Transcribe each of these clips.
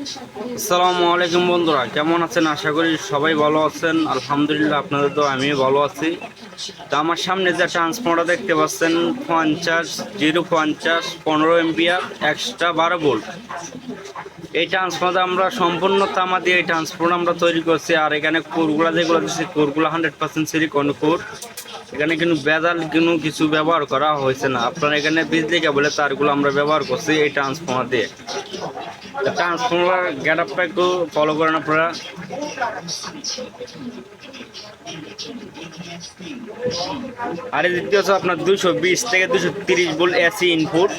আসসালামু আলাইকুম বন্ধুরা, কেমন আছেন? আশা করি সবাই ভালো আছেন। আলহামদুলিল্লাহ আপনাদের তো আমিও ভালো আছি। তো আমার সামনে যে ট্রান্সফর্মার দেখতে পাচ্ছেন, পঞ্চাশ, জিরো পঞ্চাশ, পনেরো এমপিআর, এক্সট্রা বারো ভোল্ট। এই ট্রান্সফর্মার আমরা সম্পূর্ণ তামা দিয়ে এই ট্রান্সফর্মার আমরা তৈরি করছি। আর এখানে কোরগুলা যেগুলো দিচ্ছি কোরগুলো হান্ড্রেড পার্সেন্ট সিলিকন কোর। এখানে কিন্তু বেজাল কিন্তু কিছু ব্যবহার করা হয়েছে না। আপনার এখানে বিজলি কেবলে তারগুলো আমরা ব্যবহার করছি এই ট্রান্সফর্মার দিয়ে। ট্রান্সফর্মার গেট আপটা একটু ফলো করেন আপনারা আর এই দ্বিতীয় হচ্ছে আপনার দুশো বিশ থেকে দুশো তিরিশ ভোল্ট এসি ইনপুট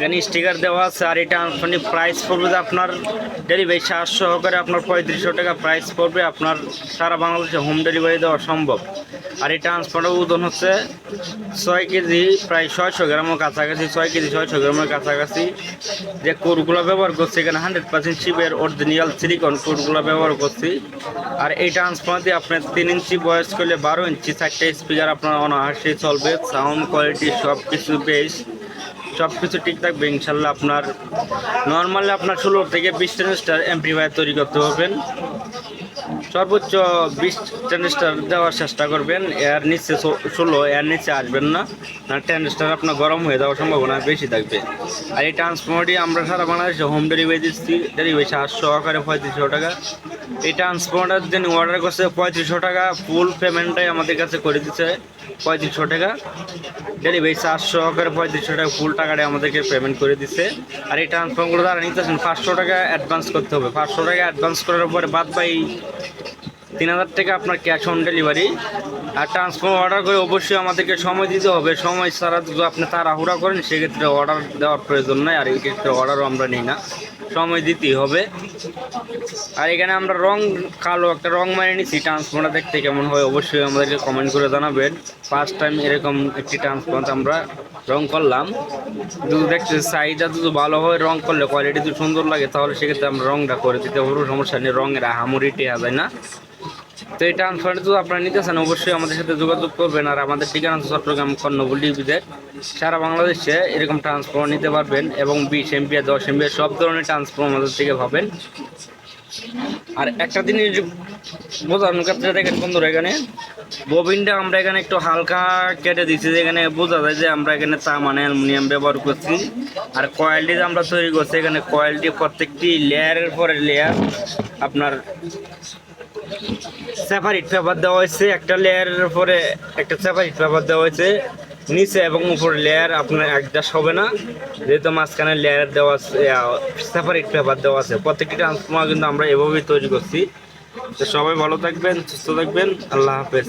এখানে স্টিকার দেওয়া আছে আর এটা মানে প্রাইস পড়বে যে আপনার ডেলিভারি চার্জ সহকারে আপনার পঁয়ত্রিশশো টাকা প্রাইস পড়বে আপনার সারা বাংলাদেশে হোম ডেলিভারি দেওয়া সম্ভব। আর এই ট্রান্সপোর্টের ওজন হচ্ছে ছয় কেজি, প্রায় ছয়শো গ্রামের কাছাকাছি, ছয় কেজি, ছয়শো গ্রামের কাছাকাছি। যে কোরগুলো ব্যবহার করছি, এখানে হান্ড্রেড পার্সেন্ট শিবের অরিজিনাল সিলিকন কোরগুলো ব্যবহার করছি। আর এই ট্রান্সফর্মার দিয়ে আপনার তিন ইঞ্চি বয়স করলে বারো ইঞ্চি চারটে স্পিকার আপনার অনায়াসে চলবে। সাউন্ড কোয়ালিটি সব কিছু বেশ সব কিছু ঠিক থাকবে, ইনশাল্লাহ আপনার নর্মালি আপনার ষোলো থেকে বিশ ট্রানজিস্টার এমপ্লিফায়ার তৈরি করতে পারবেন। সর্বোচ্চ বিশ ট্রানজিস্টার দেওয়ার চেষ্টা করবেন, এর নিচে ষোলো, এর নিচে আসবেন না না ট্রানজিস্টার আপনার গরম হয়ে যাওয়ার সম্ভাবনা বেশি থাকবে। আর এই ট্রান্সফর্মারটি আমরা সারা বাংলাদেশে হোম ডেলিভারি দিচ্ছি ডেলিভারি চার্জ সহকারে পঁয়ত্রিশশো টাকা। এই ট্রান্সফর্মারটার যিনি অর্ডার করছে, পঁয়ত্রিশশো টাকা ফুল পেমেন্টটাই আমাদের কাছে করে দিচ্ছে। পঁয়ত্রিশশো টাকা। ডেলিভারি চার্জ সহকারে পঁয়ত্রিশশো টাকা ফুল টাকাটা আমাদেরকে পেমেন্ট করে দিচ্ছে। আর এই ট্রান্সফর্মগুলো তারা নিতেছেন, পাঁচশো টাকা অ্যাডভান্স করতে হবে। পাঁচশো টাকা অ্যাডভান্স করার পরে বাদ বাই তিন হাজার টাকা আপনার ক্যাশ অন ডেলিভারি আর ট্রান্সফর্ম অর্ডার করে অবশ্যই আমাদেরকে সময় দিতে হবে। সময় ছাড়া যদি আপনি তাড়াহুড়া করেন, সেক্ষেত্রে অর্ডার দেওয়ার প্রয়োজন নাই আর এই ক্ষেত্রে অর্ডারও আমরা নিই না। সময় দিতেই হবে। আর এখানে আমরা রং, কালো একটা রং মারিয়ে নিচ্ছি। ট্রান্সফর্মার দেখতে কেমন হয় অবশ্যই আমাদেরকে কমেন্ট করে জানাবেন। ফার্স্ট টাইম এরকম একটি ট্রান্সফর্মার আমরা রং করলাম। যদি দেখতে সাইজটা যদি ভালো হয়, রং করলে কোয়ালিটি যদি সুন্দর লাগে, তাহলে সেক্ষেত্রে আমরা রংটা করে দিতে পারব, সমস্যা নেই, রঙের আহামরি টেয়া যায় না। তো এই ট্রান্সফারটা যদি আপনারা নিতে চান, অবশ্যই আমাদের সাথে যোগাযোগ করবেন, আর আমাদের ঠিকানা চট্টগ্রাম কর্ণবুল ডিভিদের সারা বাংলাদেশে এরকম ট্রান্সফর্মার নিতে পারবেন, এবং বিশ এমপিয়া, দশ এমপিয়া, সব ধরনের ট্রান্সফর্মার আমাদের থেকে পাবেন। আর একটা জিনিস বোঝানোর ক্ষেত্রে দেখেন বন্ধুরা এখানে। ববিনটা আমরা এখানে একটু হালকা কেটে দিচ্ছি যেখানে বোঝা যায় যে আমরা এখানে তামানে অ্যালুমিনিয়াম ব্যবহার করছি। আর কোয়ালিটি আমরা তৈরি করছি, এখানে কয়েলটি প্রত্যেকটি লেয়ারের পরে লেয়ার আপনার সেপারেট পেপার দেওয়া হয়েছে, একটা লেয়ারের পরে একটা সেপারেট পেপার দেওয়া হয়েছে। নিচে এবং উপরে লেয়ার আপনার অ্যাডজাস্ট হবে না। যেহেতু মাঝখানে লেয়ার দেওয়া আছে সেপারেট পেপার দেওয়া আছে। প্রত্যেকটি ট্রান্সফর্মার কিন্তু আমরা এভাবেই তৈরি করছি। তো সবাই ভালো থাকবেন, সুস্থ থাকবেন। আল্লাহ হাফেজ।